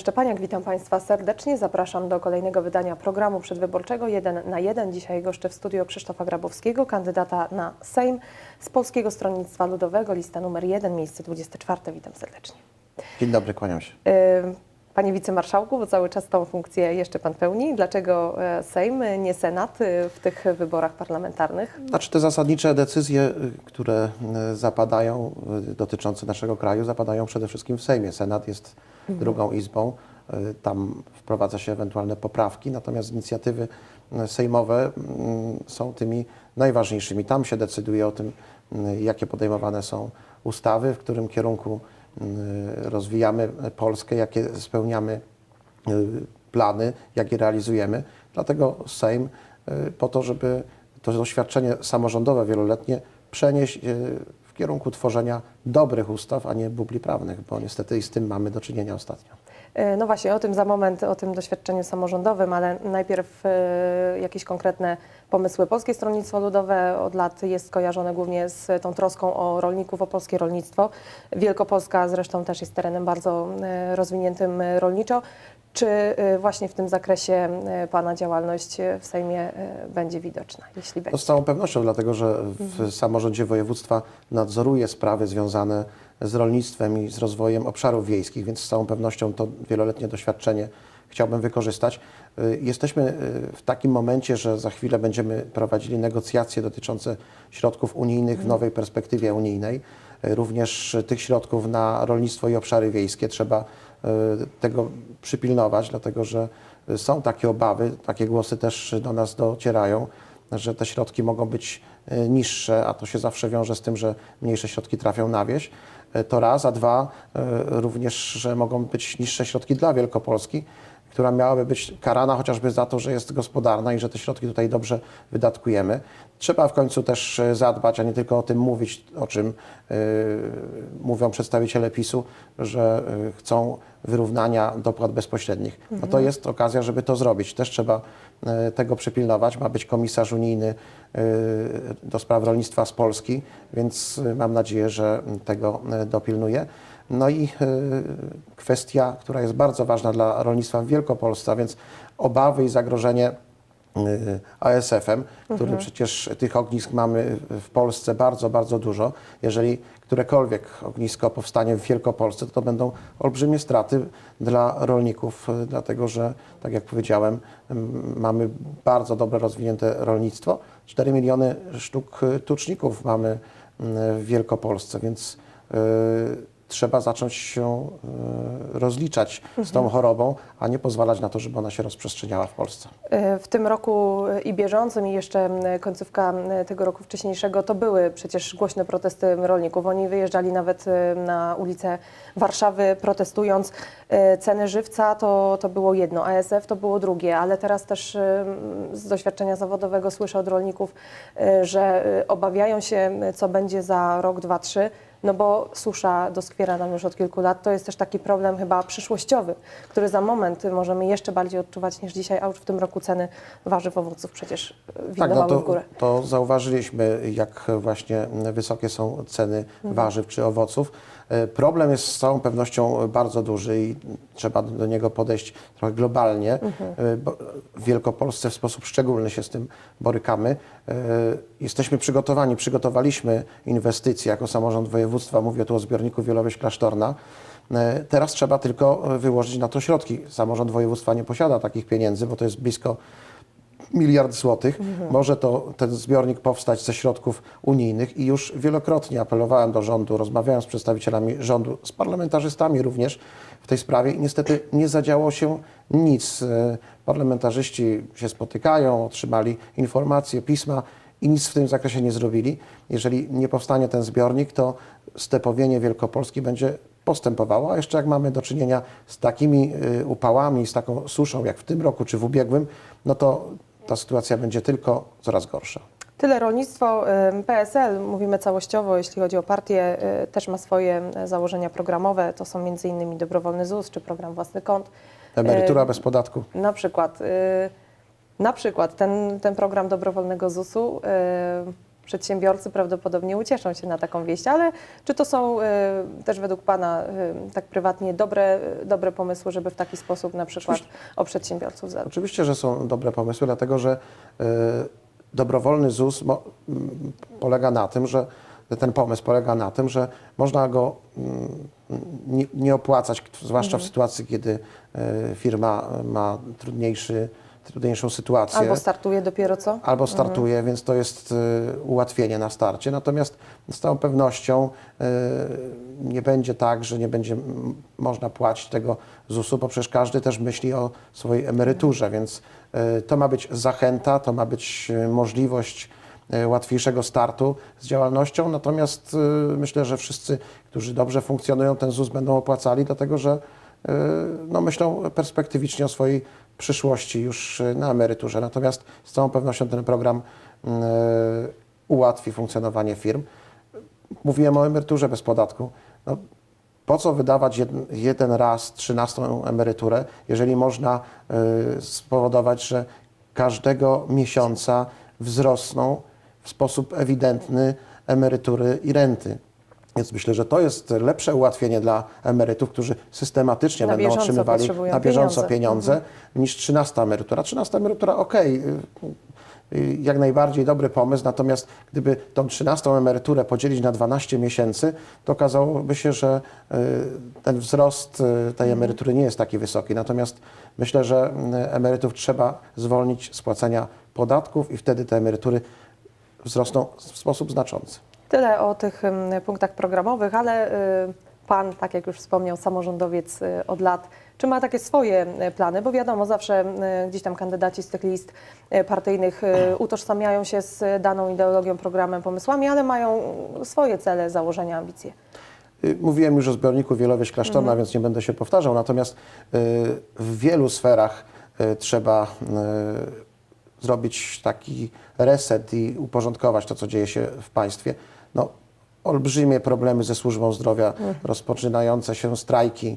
Szczepaniak, witam Państwa serdecznie. Zapraszam do kolejnego wydania programu przedwyborczego 1 na 1. Dzisiaj goszczę w studio Krzysztofa Grabowskiego, kandydata na Sejm z Polskiego Stronnictwa Ludowego, lista numer 1, miejsce 24. Witam serdecznie. Dzień dobry, kłaniam się. Yy, Panie wicemarszałku, bo cały czas tą funkcję jeszcze Pan pełni. Dlaczego e, Sejm, nie Senat y, w tych wyborach parlamentarnych? Znaczy te zasadnicze decyzje, y, które y, zapadają y, dotyczące naszego kraju, zapadają przede wszystkim w Sejmie. Senat jest drugą izbą, y, tam wprowadza się ewentualne poprawki, natomiast inicjatywy y, sejmowe mm, są tymi najważniejszymi. Tam się decyduje o tym, y, jakie podejmowane są ustawy, w którym kierunku y, rozwijamy Polskę, jakie spełniamy y, plany, jakie realizujemy. Dlatego Sejm y, po to, żeby to doświadczenie samorządowe wieloletnie przenieść y, kierunku tworzenia dobrych ustaw, a nie bubli prawnych, bo niestety i z tym mamy do czynienia ostatnio. E, No właśnie, o tym za moment, o tym doświadczeniu samorządowym, ale najpierw e, jakieś konkretne pomysły. Polskie Stronnictwo Ludowe od lat jest kojarzone głównie z tą troską o rolników, o polskie rolnictwo. Wielkopolska zresztą też jest terenem bardzo e, rozwiniętym rolniczo. Czy e, właśnie w tym zakresie e, Pana działalność e, w Sejmie będzie widoczna, jeśli No będzie? z całą pewnością, dlatego że w samorządzie województwa nadzoruje sprawy związane z rolnictwem i z rozwojem obszarów wiejskich, więc z całą pewnością to wieloletnie doświadczenie chciałbym wykorzystać. Y, Jesteśmy y, w takim momencie, że za chwilę będziemy prowadzili negocjacje dotyczące środków unijnych w nowej perspektywie unijnej. Y, Również tych środków na rolnictwo i obszary wiejskie trzeba y, tego przypilnować, dlatego że są takie obawy, takie głosy też do nas docierają, że te środki mogą być e, niższe, a to się zawsze wiąże z tym, że mniejsze środki trafią na wieś. E, To raz, a dwa e, również, że mogą być niższe środki dla Wielkopolski, która miałaby być karana chociażby za to, że jest gospodarna i że te środki tutaj dobrze wydatkujemy. Trzeba w końcu też e, zadbać, a nie tylko o tym mówić, o czym e, mówią przedstawiciele PiSu, że e, chcą wyrównania dopłat bezpośrednich. No to jest okazja, żeby to zrobić. Też trzeba tego przypilnować. Ma być komisarz unijny do spraw rolnictwa z Polski, więc mam nadzieję, że tego dopilnuje. No i e, kwestia, która jest bardzo ważna dla rolnictwa w Wielkopolsce, a więc obawy i zagrożenie y, ASF-em, który przecież tych ognisk mamy w Polsce bardzo, bardzo dużo. Jeżeli którekolwiek ognisko powstanie w Wielkopolsce, to, to będą olbrzymie straty dla rolników, y, dlatego że, tak jak powiedziałem, mamy bardzo dobre rozwinięte rolnictwo. 4 miliony sztuk tuczników mamy w Wielkopolsce, więc y, trzeba zacząć się y, rozliczać z tą chorobą, a nie pozwalać na to, żeby ona się rozprzestrzeniała w Polsce. E, W tym roku e, i bieżącym, i jeszcze końcówka tego roku wcześniejszego, to były przecież głośne protesty rolników. Oni wyjeżdżali nawet e, na ulice Warszawy protestując. E, Ceny żywca to, to było jedno, ASF to było drugie, ale teraz też e, z doświadczenia zawodowego słyszę od rolników, e, że e, obawiają się, co będzie za rok, dwa, trzy. No bo susza doskwiera nam już od kilku lat. To jest też taki problem chyba przyszłościowy, który za moment możemy jeszcze bardziej odczuwać niż dzisiaj, a już w tym roku ceny warzyw, owoców przecież e, Tak, windowały no to, w górę. to zauważyliśmy, jak właśnie wysokie są ceny warzyw czy owoców. E, Problem jest z całą pewnością bardzo duży i trzeba do niego podejść trochę globalnie. E, Bo w Wielkopolsce w sposób szczególny się z tym borykamy. E, Jesteśmy przygotowani, przygotowaliśmy inwestycje jako samorząd województwa, mówię tu o zbiorniku Wielowieś-Klasztorna. E, Teraz trzeba tylko e, wyłożyć na to środki. Samorząd województwa nie posiada takich pieniędzy, bo to jest blisko miliard złotych. Może to ten zbiornik powstać ze środków unijnych i już wielokrotnie apelowałem do rządu, rozmawiałem z przedstawicielami rządu, z parlamentarzystami również w tej sprawie niestety nie zadziało się nic. E, Parlamentarzyści się spotykają, otrzymali informacje, pisma i nic w tym zakresie nie zrobili. Jeżeli nie powstanie ten zbiornik, to stepowienie Wielkopolski będzie postępowało, a jeszcze jak mamy do czynienia z takimi y, upałami, z taką suszą jak w tym roku czy w ubiegłym, no to ta sytuacja będzie tylko coraz gorsza. Tyle rolnictwo. PSL, mówimy całościowo, jeśli chodzi o partię, y, też ma swoje e, założenia programowe. To są między innymi dobrowolny ZUS czy program własny kont. Emerytura bez podatku. Na przykład, na przykład ten, ten program dobrowolnego ZUS-u, przedsiębiorcy prawdopodobnie ucieszą się na taką wieść, ale czy to są e, też według Pana e, tak prywatnie dobre, dobre pomysły, żeby w taki sposób na przykład o przedsiębiorców zadbać? Oczywiście, że są dobre pomysły, dlatego że y, dobrowolny ZUS mo, m, polega na tym, że ten pomysł polega na tym, że można go mm, nie, opłacać, zwłaszcza w sytuacji, kiedy y, firma ma trudniejszy, trudniejszą sytuację. Albo startuje dopiero co? albo startuje, więc to jest y, ułatwienie na starcie. Natomiast z całą pewnością y, nie będzie tak, że nie będzie można płacić tego ZUS-u, bo przecież każdy też myśli o swojej emeryturze, więc y, to ma być zachęta, to ma być możliwość łatwiejszego startu z działalnością. Natomiast myślę, że wszyscy, którzy dobrze funkcjonują, ten ZUS będą opłacali, dlatego że no, myślą perspektywicznie o swojej przyszłości już y, na emeryturze. Natomiast z całą pewnością ten program y, ułatwi funkcjonowanie firm. Mówiłem o emeryturze bez podatku. No, po co wydawać jeden, jeden raz 13 emeryturę, jeżeli można y, spowodować, że każdego miesiąca wzrosną w sposób ewidentny emerytury i renty. Więc myślę, że to jest lepsze ułatwienie dla emerytów, którzy systematycznie Na będą otrzymywali na bieżąco pieniądze. pieniądze, niż 13 emerytura. 13 emerytura, okej, y, y, jak najbardziej dobry pomysł, natomiast gdyby tą 13 emeryturę podzielić na 12 miesięcy, to okazałoby się, że y, ten wzrost y, tej emerytury nie jest taki wysoki. Natomiast myślę, że emerytów trzeba zwolnić z płacenia podatków i wtedy te emerytury wzrosną w sposób znaczący. Tyle o tych punktach programowych, ale y, Pan, tak jak już wspomniał, samorządowiec y, od lat, czy ma takie swoje y, plany? Bo wiadomo, zawsze gdzieś tam kandydaci z tych list partyjnych utożsamiają się z daną ideologią, programem, pomysłami, ale mają swoje cele, założenia, ambicje. Mówiłem już o zbiorniku Wielowieś Klasztorna, więc nie będę się powtarzał, natomiast w wielu sferach trzeba zrobić taki reset i uporządkować to, co dzieje się w państwie. No, olbrzymie problemy ze służbą zdrowia, rozpoczynające się strajki,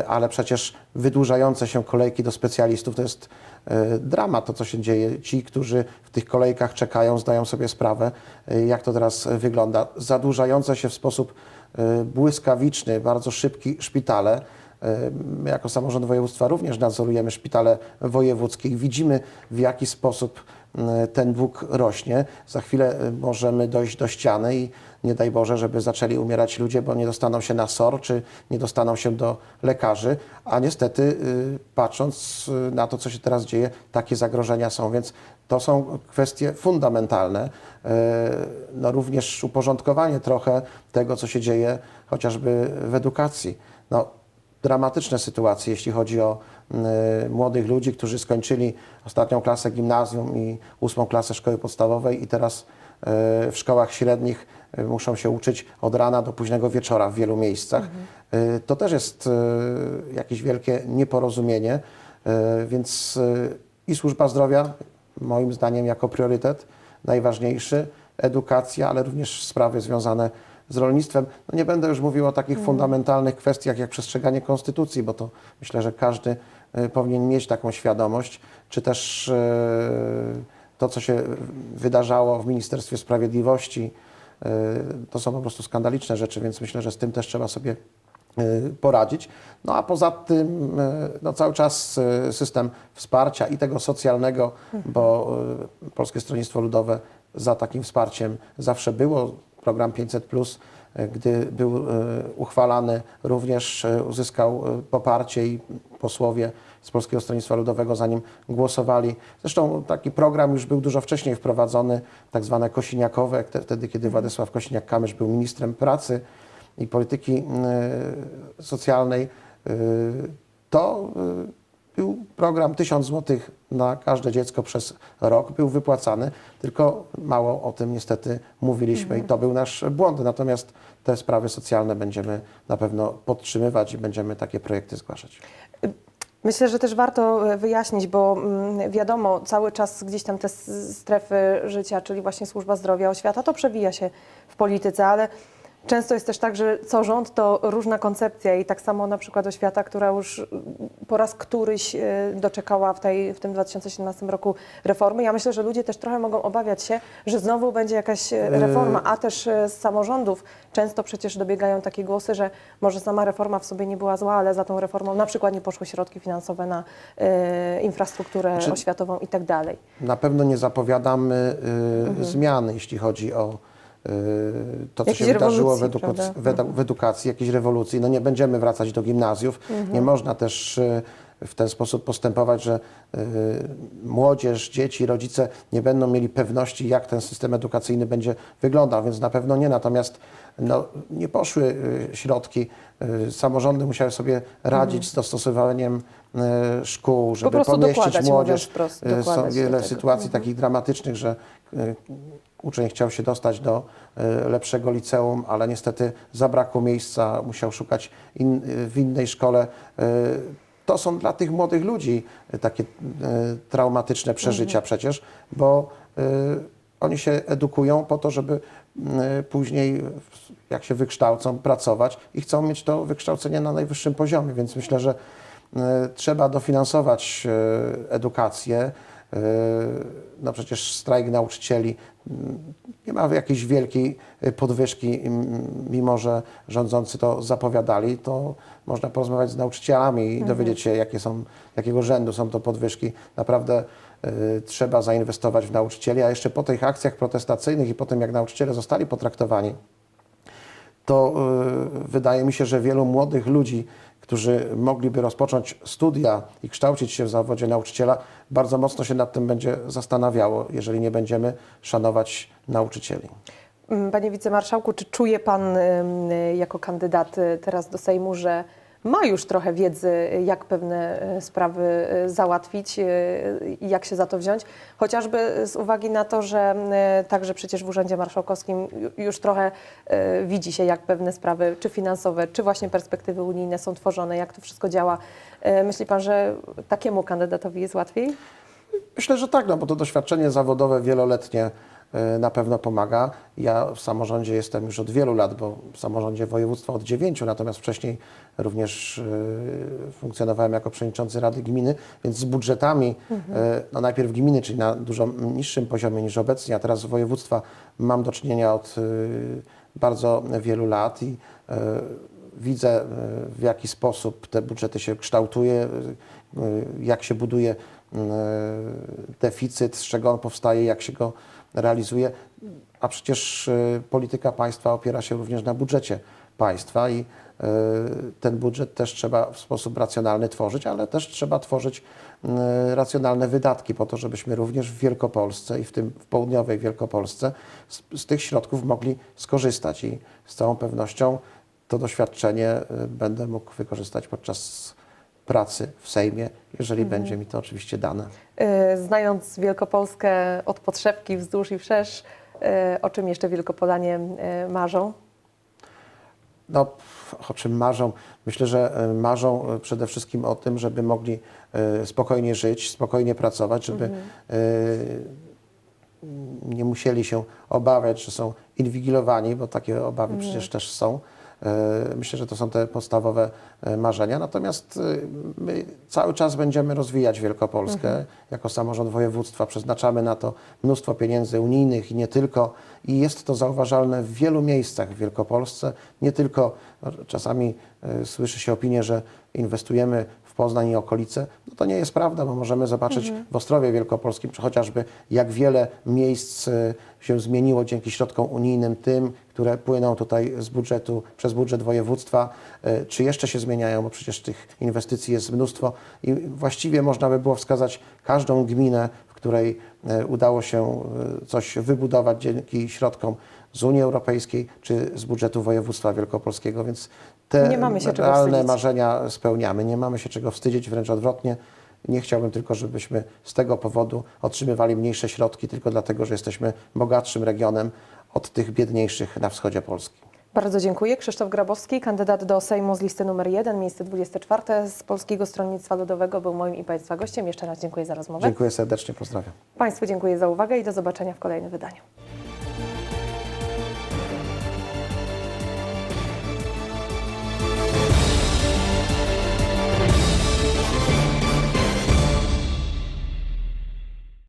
y, ale przecież wydłużające się kolejki do specjalistów to jest y, dramat, to co się dzieje. Ci, którzy w tych kolejkach czekają, zdają sobie sprawę, y, jak to teraz wygląda. Zadłużające się w sposób błyskawiczny, bardzo szybki szpitale. My jako samorząd województwa również nadzorujemy szpitale wojewódzkie i widzimy w jaki sposób ten dług rośnie. Za chwilę y, możemy dojść do ściany i nie daj Boże, żeby zaczęli umierać ludzie, bo nie dostaną się na SOR, czy nie dostaną się do lekarzy, a niestety y, patrząc y, na to, co się teraz dzieje, takie zagrożenia są, więc to są kwestie fundamentalne. Y, No również uporządkowanie trochę tego, co się dzieje chociażby w edukacji. No, dramatyczne sytuacje, jeśli chodzi o y, młodych ludzi, którzy skończyli ostatnią klasę gimnazjum i ósmą klasę szkoły podstawowej i teraz y, w szkołach średnich y, muszą się uczyć od rana do późnego wieczora w wielu miejscach. Y, to też jest y, jakieś wielkie nieporozumienie, y, więc y, i służba zdrowia, moim zdaniem, jako priorytet najważniejszy, edukacja, ale również sprawy związane z rolnictwem. No nie będę już mówił o takich fundamentalnych kwestiach jak przestrzeganie konstytucji, bo to myślę, że każdy y, powinien mieć taką świadomość, czy też y, to, co się wydarzało w Ministerstwie Sprawiedliwości, y, to są po prostu skandaliczne rzeczy, więc myślę, że z tym też trzeba sobie poradzić. No a poza tym no, cały czas system wsparcia i tego socjalnego, bo Polskie Stronnictwo Ludowe za takim wsparciem zawsze było. Program 500, y, gdy był y, uchwalany, również y, uzyskał poparcie i posłowie z Polskiego Stronnictwa Ludowego za nim głosowali. Zresztą taki program już był dużo wcześniej wprowadzony, tak zwane kosiniakowe, wtedy, kiedy Władysław Kosiniak-Kamysz był ministrem pracy i polityki y, socjalnej. To był program 1000 zł na każde dziecko przez rok, był wypłacany, tylko mało o tym niestety mówiliśmy i to był nasz błąd. Natomiast te sprawy socjalne będziemy na pewno podtrzymywać i będziemy takie projekty zgłaszać. Myślę, że też warto e, wyjaśnić, bo mm, wiadomo, cały czas gdzieś tam te strefy życia, czyli właśnie służba zdrowia, oświata, to przewija się w polityce, ale Często jest też tak, że co rząd to różna koncepcja i tak samo na przykład oświata, która już mm, po raz któryś e, doczekała w, tej, w tym 2017 roku reformy. Ja myślę, że ludzie też trochę mogą obawiać się, że znowu będzie jakaś e, reforma, a też z samorządów często przecież dobiegają takie głosy, że może sama reforma w sobie nie była zła, ale za tą reformą na przykład nie poszły środki finansowe na e, infrastrukturę Znaczy- oświatową i tak dalej. Na pewno nie zapowiadamy y, Mhm. zmiany, jeśli chodzi o y, to, co się wydarzyło w, edukac- w, edu- w edukacji, jakiejś rewolucji. No nie będziemy wracać do gimnazjów. Mhm. Nie można też y, w ten sposób postępować, że y, młodzież, dzieci, rodzice nie będą mieli pewności, jak ten system edukacyjny będzie wyglądał, więc na pewno nie. Natomiast no, nie poszły y, środki. Y, Samorządy musiały sobie radzić z dostosowaniem szkół, żeby Mhm. prostu pomieścić młodzież. wprost, Y, Są wiele tego. Mhm. sytuacji takich dramatycznych, że y, uczeń chciał się dostać do lepszego liceum, ale niestety zabrakło miejsca, musiał szukać in, w innej szkole. To są dla tych młodych ludzi takie traumatyczne przeżycia Mhm. przecież, bo oni się edukują po to, żeby później, jak się wykształcą, pracować i chcą mieć to wykształcenie na najwyższym poziomie, więc myślę, że trzeba dofinansować y, edukację. Y, No przecież strajk nauczycieli mm, nie ma jakiejś wielkiej podwyżki, mimo że rządzący to zapowiadali, to można porozmawiać z nauczycielami i dowiedzieć się, jakie są, jakiego rzędu są to podwyżki. Naprawdę y, trzeba zainwestować w nauczycieli, a jeszcze po tych akcjach protestacyjnych i po tym, jak nauczyciele zostali potraktowani, to y, wydaje mi się, że wielu młodych ludzi, którzy mogliby rozpocząć studia i kształcić się w zawodzie nauczyciela, bardzo mocno się nad tym będzie zastanawiało, jeżeli nie będziemy szanować nauczycieli. Mm, Panie wicemarszałku, czy czuje pan jako kandydat y, teraz do Sejmu, że ma już trochę wiedzy, jak pewne y, sprawy y, załatwić y, i jak się za to wziąć? Chociażby z uwagi na to, że także przecież w Urzędzie Marszałkowskim ju- już trochę widzi się, jak pewne sprawy, czy finansowe, czy właśnie perspektywy unijne są tworzone, jak to wszystko działa. Myśli pan, że takiemu kandydatowi jest łatwiej? Myślę, że tak, no bo to doświadczenie zawodowe wieloletnie na pewno pomaga. Ja w samorządzie jestem już od wielu lat, bo w samorządzie województwa od dziewięciu, natomiast wcześniej również y, funkcjonowałem jako przewodniczący Rady Gminy, więc z budżetami, y, no najpierw gminy, czyli na dużo niższym poziomie niż obecnie, a teraz województwa mam do czynienia od bardzo wielu lat i widzę, w jaki sposób te budżety się kształtuje, jak się buduje deficyt, z czego on powstaje, jak się go realizuje. A przecież y, polityka państwa opiera się również na budżecie państwa i y, ten budżet też trzeba w sposób racjonalny tworzyć, ale też trzeba tworzyć y, racjonalne wydatki po to, żebyśmy również w Wielkopolsce i w tym w południowej Wielkopolsce z, z tych środków mogli skorzystać i z całą pewnością to doświadczenie będę mógł wykorzystać podczas pracy w Sejmie, jeżeli będzie mi to oczywiście dane. Y, Znając Wielkopolskę od podszewki wzdłuż i wszerz, y, o czym jeszcze Wielkopolanie y, marzą? No, o czym marzą? Myślę, że marzą przede wszystkim o tym, żeby mogli spokojnie żyć, spokojnie pracować, żeby e, nie musieli się obawiać, że są inwigilowani, bo takie obawy przecież też są. E, Myślę, że to są te podstawowe e, marzenia. Natomiast e, my cały czas będziemy rozwijać Wielkopolskę jako samorząd województwa. Przeznaczamy na to mnóstwo pieniędzy unijnych i nie tylko. I jest to zauważalne w wielu miejscach w Wielkopolsce. Nie tylko czasami słyszy się opinię, że inwestujemy Poznań i okolice. No to nie jest prawda, bo możemy zobaczyć w Ostrowie Wielkopolskim, czy chociażby jak wiele miejsc e, się zmieniło dzięki środkom unijnym, tym, które płyną tutaj z budżetu, przez budżet województwa, e, czy jeszcze się zmieniają, bo przecież tych inwestycji jest mnóstwo i właściwie można by było wskazać każdą gminę, w której e, udało się coś wybudować dzięki środkom z Unii Europejskiej czy z budżetu województwa wielkopolskiego, więc te Nie mamy się realne marzenia spełniamy. Nie mamy się czego wstydzić, wręcz odwrotnie. Nie chciałbym tylko, żebyśmy z tego powodu otrzymywali mniejsze środki, tylko dlatego, że jesteśmy bogatszym regionem od tych biedniejszych na wschodzie Polski. Bardzo dziękuję. Krzysztof Grabowski, kandydat do Sejmu z listy numer 1, miejsce 24 z Polskiego Stronnictwa Ludowego był moim i Państwa gościem. Jeszcze raz dziękuję za rozmowę. Dziękuję serdecznie, pozdrawiam. Państwu dziękuję za uwagę i do zobaczenia w kolejnym wydaniu.